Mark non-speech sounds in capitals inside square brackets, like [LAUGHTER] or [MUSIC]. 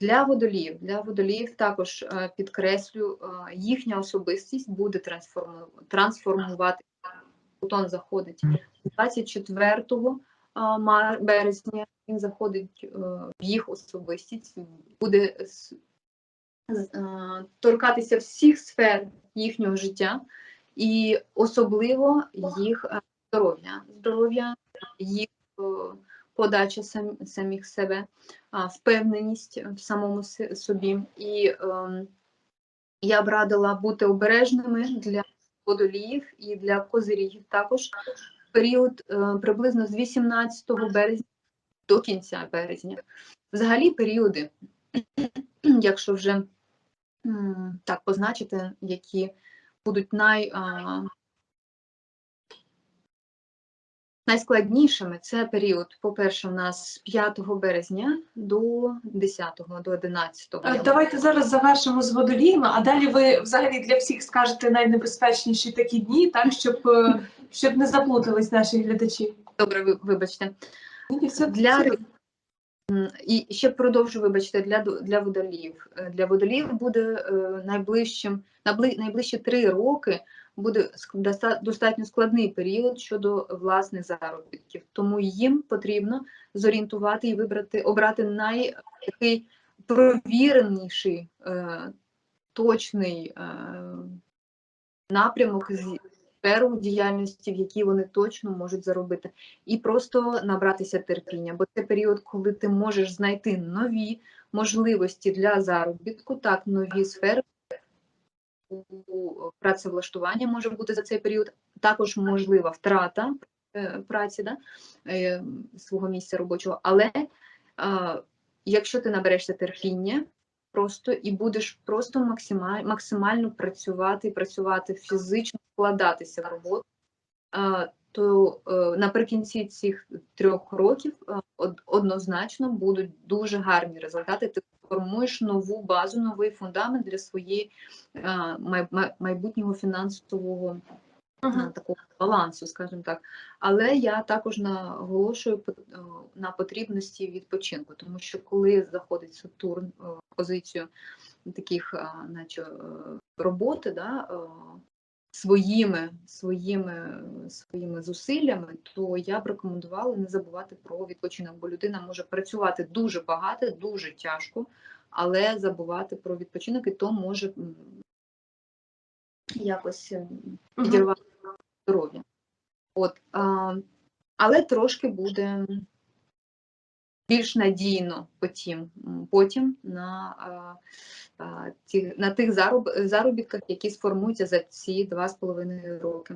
Для водоліїв, для водоліїв також е, підкреслю, е, їхня особистість буде трансформу- трансформувати. Плутон заходить 24 а, ма- березня. Він заходить е, в їх особистість, буде е, торкатися всіх сфер їхнього життя, і особливо їх е, здоров'я, здоров'я, їх е, подача сам, самих себе, впевненість в самому собі. І ем, я б радила бути обережними для водоліїв і для козирігів також період е, приблизно з 18 березня до кінця березня. Взагалі періоди, [CLEARS THROAT] якщо вже так позначити, які будуть най, найскладнішими, це період, по-перше, у нас з 5 березня до 10, до 11. Е, Давайте зараз завершимо з водоліями, а далі ви взагалі для всіх скажете найнебезпечніші такі дні, так щоб, е, щоб не заплутались наші глядачі. Добре, ви- вибачте. Все, Для І ще продовжу, вибачте, для, для водоліїв. Е, Для водоліїв буде найближчим, найближчі три роки буде достатньо складний період щодо власних заробітків. Тому їм потрібно зорієнтувати і вибрати, обрати най такий провіреніший, е, точний е, напрямок зі- сферу діяльності, в якій вони точно можуть заробити і просто набратися терпіння, бо це період, коли ти можеш знайти нові можливості для заробітку, так, нові сфери працевлаштування може бути за цей період. Також можлива втрата е, праці, да, е, свого місця робочого. Але е, якщо ти наберешся терпіння, просто і будеш просто максималь, максимально працювати, і працювати фізично, вкладатися в роботу, то наприкінці цих трьох років однозначно будуть дуже гарні результати. Ти формуєш нову базу, новий фундамент для своєї е, май- май- майбутнього фінансового е, такого балансу, скажімо так. Але я також наголошую е, на потрібності відпочинку, тому що коли заходить Сатурн в позицію таких, наче роботи, да, своїми, своїми, своїми зусиллями, то я б рекомендувала не забувати про відпочинок, бо людина може працювати дуже багато, дуже тяжко, але забувати про відпочинок, і то може якось м, Мгм. підірвати здоров'я. От, а, але трошки буде більш надійно потім, потім на, на тих зароб, заробітках, які сформуються за ці два з половиною роки.